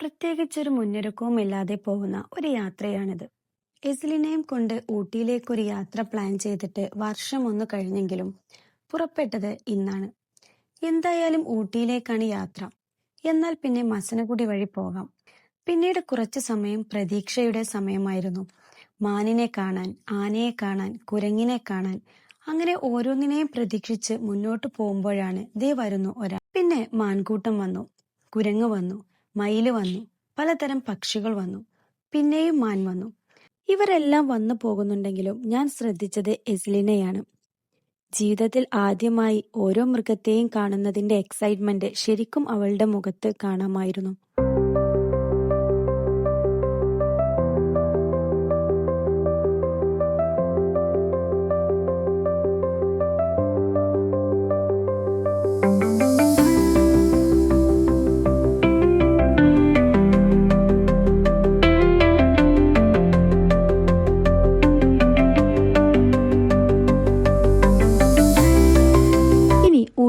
പ്രത്യേകിച്ചൊരു മുന്നൊരുക്കവും ഇല്ലാതെ പോകുന്ന ഒരു യാത്രയാണിത്. എസ്ലിനെയും കൊണ്ട് ഊട്ടിയിലേക്കൊരു യാത്ര പ്ലാൻ ചെയ്തിട്ട് വർഷം ഒന്ന് കഴിഞ്ഞെങ്കിലും പുറപ്പെട്ടത് ഇന്നാണ്. എന്തായാലും ഊട്ടിയിലേക്കാണ് യാത്ര. എന്നാൽ പിന്നെ മസനഗുടി വഴി പോകാം. പിന്നീട് കുറച്ചു സമയം പ്രതീക്ഷയുടെ സമയമായിരുന്നു. മാനിനെ കാണാൻ ആനയെ കാണാൻ കുരങ്ങിനെ കാണാൻ അങ്ങനെ ഓരോന്നിനെയും പ്രതീക്ഷിച്ച് മുന്നോട്ട് പോകുമ്പോഴാണ് ദേ വരുന്നു ഒരാൾ പിന്നെ മാൻകൂട്ടം വന്നു കുരങ്ങ് വന്നു മയിൽ വന്നു. പലതരം പക്ഷികൾ വന്നു. പിന്നെയും മാൻ വന്നു. ഇവരെല്ലാം വന്നു പോകുന്നുണ്ടെങ്കിലും ഞാൻ ശ്രദ്ധിച്ചത് എസ്ലിനെയാണ്. ജീവിതത്തിൽ ആദ്യമായി ഓരോ മൃഗത്തെയും കാണുന്നതിന്റെ എക്സൈറ്റ്മെന്റ് ശരിക്കും അവളുടെ മുഖത്ത് കാണാമായിരുന്നു.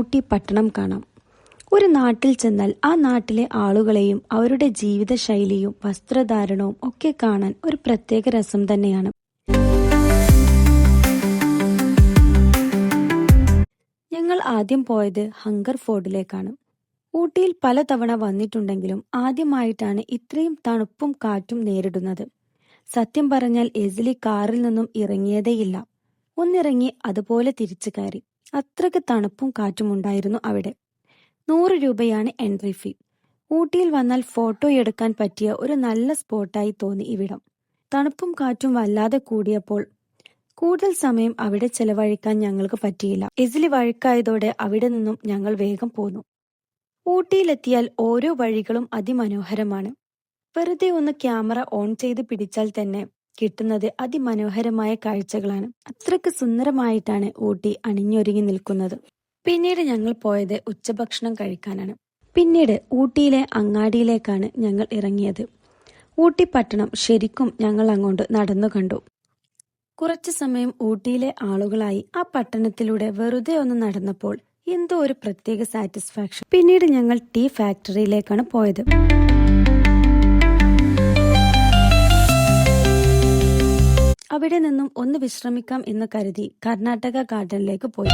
ഊട്ടി പട്ടണം കാണാം. ഒരു നാട്ടിൽ ചെന്നാൽ ആ നാട്ടിലെ ആളുകളെയും അവരുടെ ജീവിതശൈലിയും വസ്ത്രധാരണവും ഒക്കെ കാണാൻ ഒരു പ്രത്യേക രസം തന്നെയാണ്. ഞങ്ങൾ ആദ്യം പോയത് ഹങ്കർ ഫോർഡിലേക്കാണ് ഊട്ടിയിൽ പലതവണ വന്നിട്ടുണ്ടെങ്കിലും ആദ്യമായിട്ടാണ് ഇത്രയും തണുപ്പും കാറ്റും നേരിടുന്നത്. സത്യം പറഞ്ഞാൽ എസിലി കാറിൽ നിന്നും ഇറങ്ങിയതേയില്ല. ഒന്നിറങ്ങി അതുപോലെ തിരിച്ചു കയറി. അത്രയ്ക്ക് തണുപ്പും കാറ്റും ഉണ്ടായിരുന്നു അവിടെ. നൂറ് രൂപയാണ് എൻട്രി ഫീ ഊട്ടിയിൽ വന്നാൽ ഫോട്ടോ എടുക്കാൻ പറ്റിയ ഒരു നല്ല സ്പോട്ടായി തോന്നി ഇവിടം. തണുപ്പും കാറ്റും വല്ലാതെ കൂടിയപ്പോൾ കൂടുതൽ സമയം അവിടെ ചെലവഴിക്കാൻ ഞങ്ങൾക്ക് പറ്റിയില്ല. എസിലി വഴുക്കായതോടെ അവിടെ നിന്നും ഞങ്ങൾ വേഗം പോന്നു. ഊട്ടിയിലെത്തിയാൽ ഓരോ വഴികളും അതിമനോഹരമാണ്. വെറുതെ ഒന്ന് ക്യാമറ ഓൺ ചെയ്ത് പിടിച്ചാൽ തന്നെ കിട്ടുന്നത് അതിമനോഹരമായ കാഴ്ചകളാണ്. അത്രയ്ക്ക് സുന്ദരമായിട്ടാണ് ഊട്ടി അണിഞ്ഞൊരുങ്ങി നിൽക്കുന്നത്. പിന്നീട് ഞങ്ങൾ പോയത് ഉച്ചഭക്ഷണം കഴിക്കാനാണ്. പിന്നീട് ഊട്ടിയിലെ അങ്ങാടിയിലേക്കാണ് ഞങ്ങൾ ഇറങ്ങിയത്. ഊട്ടി പട്ടണം ശരിക്കും ഞങ്ങൾ അങ്ങോട്ട് നടന്നു കണ്ടു. കുറച്ചു സമയം ഊട്ടിയിലെ ആളുകളായി ആ പട്ടണത്തിലൂടെ വെറുതെ ഒന്ന് നടന്നപ്പോൾ എന്തോ ഒരു പ്രത്യേക സാറ്റിസ്ഫാക്ഷൻ. പിന്നീട് ഞങ്ങൾ ടീ ഫാക്ടറിയിലേക്കാണ് പോയത്. അവിടെ നിന്നും ഒന്ന് വിശ്രമിക്കാം എന്ന് കരുതി കർണാടക ഗാർഡനിലേക്ക് പോയി.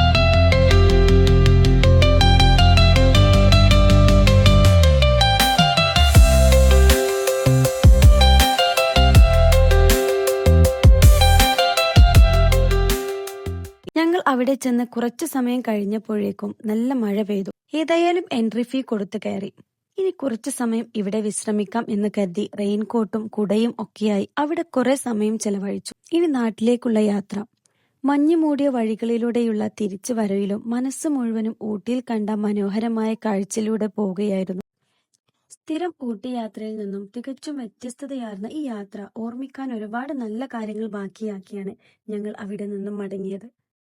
ഞങ്ങൾ അവിടെ ചെന്ന് കുറച്ചു സമയം കഴിഞ്ഞപ്പോഴേക്കും നല്ല മഴ പെയ്തു. ഏതായാലും എൻട്രി ഫീ കൊടുത്തു കയറി. ഇനി കുറച്ചു സമയം ഇവിടെ വിശ്രമിക്കാം എന്ന് കരുതി റെയിൻകോട്ടും കുടയും ഒക്കെയായി അവിടെ കുറെ സമയം ചെലവഴിച്ചു. ഇനി നാട്ടിലേക്കുള്ള യാത്ര. മഞ്ഞു മൂടിയ വഴികളിലൂടെയുള്ള തിരിച്ചു വരവിലും മനസ്സ് മുഴുവനും ഊട്ടിയിൽ കണ്ട മനോഹരമായ കാഴ്ചയിലൂടെ പോവുകയായിരുന്നു. സ്ഥിരം ഊട്ടി യാത്രയിൽ നിന്നും തികച്ചും വ്യത്യസ്തതയാർന്ന ഈ യാത്ര ഓർമ്മിക്കാൻ ഒരുപാട് നല്ല കാര്യങ്ങൾ ബാക്കിയാക്കിയാണ് ഞങ്ങൾ അവിടെ നിന്നും മടങ്ങിയത്.